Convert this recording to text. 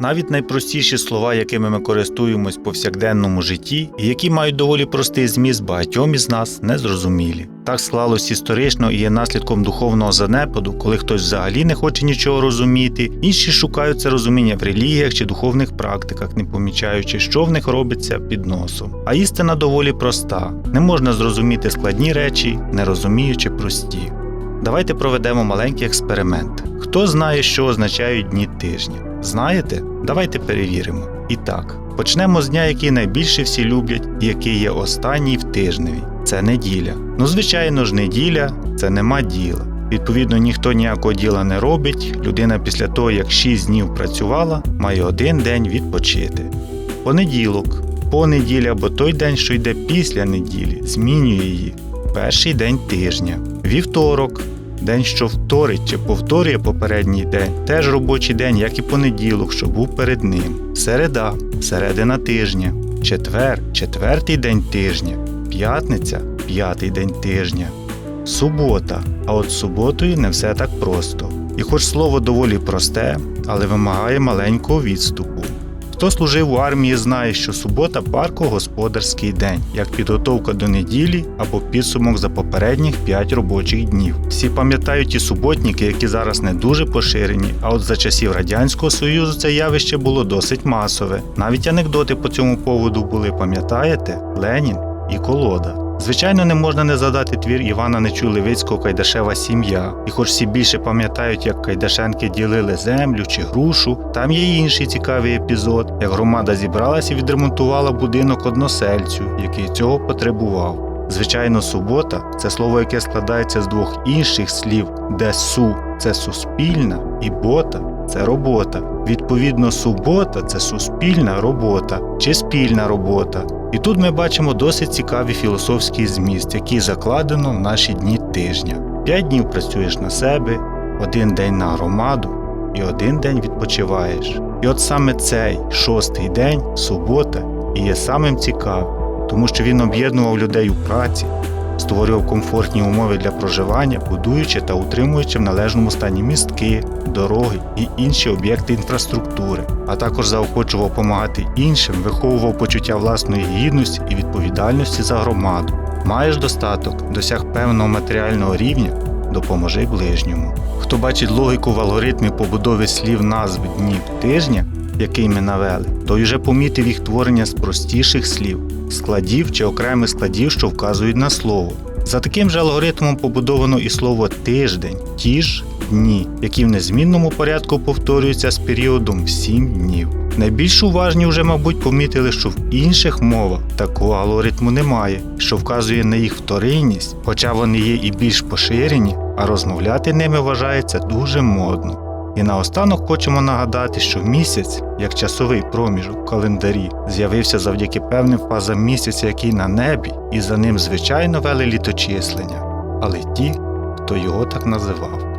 Навіть найпростіші слова, якими ми користуємось в повсякденному житті, і які мають доволі простий зміст, багатьом із нас незрозумілі. Так склалось історично і є наслідком духовного занепаду, коли хтось взагалі не хоче нічого розуміти, інші шукають це розуміння в релігіях чи духовних практиках, не помічаючи, що в них робиться під носом. А істина доволі проста: не можна зрозуміти складні речі, не розуміючи прості. Давайте проведемо маленький експеримент. Хто знає, що означають дні тижня? Знаєте? Давайте перевіримо. І так, почнемо з дня, який найбільше всі люблять, і який є останній в тижневі. Це неділя. Ну, звичайно ж, неділя це нема діла. Відповідно, ніхто ніякого діла не робить. Людина після того, як 6 днів працювала, має один день відпочити. Понеділок, понеділя або той день, що йде після неділі, змінює її. Перший день тижня. Вівторок, день, що вторить чи повторює попередній день, теж робочий день, як і понеділок, що був перед ним. Середа, середина тижня. Четвер, четвертий день тижня. П'ятниця, п'ятий день тижня. Субота. А от суботою не все так просто. І хоч слово доволі просте, але вимагає маленького відступу. Хто служив у армії, знає, що субота парко-господарський день, як підготовка до неділі або підсумок за попередніх 5 робочих днів. Всі пам'ятають і суботники, які зараз не дуже поширені, а от за часів Радянського Союзу це явище було досить масове. Навіть анекдоти по цьому поводу були, пам'ятаєте? Ленін і колода. Звичайно, не можна не задати твір Івана Нечуй-Левицького Кайдашева сім'я. І хоч всі більше пам'ятають, як Кайдашенки ділили землю чи грушу, там є й інший цікавий епізод, як громада зібралася і відремонтувала будинок односельцю, який цього потребував. Звичайно, субота це слово, яке складається з двох інших слів, де су це суспільна і бота це робота. Відповідно, субота це суспільна робота чи спільна робота. І тут ми бачимо досить цікавий філософський зміст, який закладено в наші дні тижня. П'ять днів працюєш на себе, один день на громаду і один день відпочиваєш. І от саме цей шостий день, субота, і є самим цікавим, тому що він об'єднував людей у праці, створював комфортні умови для проживання, будуючи та утримуючи в належному стані містки, дороги і інші об'єкти інфраструктури, а також заохочував допомагати іншим, виховував почуття власної гідності і відповідальності за громаду. Маєш достаток, досяг певного матеріального рівня, допоможи ближньому. Хто бачить логіку в алгоритмі побудови слів назв днів тижня, який ми навели, той вже помітив їх творення з простіших слів, складів чи окремих складів, що вказують на слово. За таким же алгоритмом побудовано і слово тиждень, ті ж дні, які в незмінному порядку повторюються з періодом 7 днів. Найбільш уважні вже, мабуть, помітили, що в інших мовах такого алгоритму немає, що вказує на їх вторинність, хоча вони є і більш поширені, а розмовляти ними вважається дуже модно. І наостанок хочемо нагадати, що місяць, як часовий проміжок в календарі, з'явився завдяки певним фазам місяця, який на небі, і за ним звичайно вели літочислення, але ті, хто його так називав.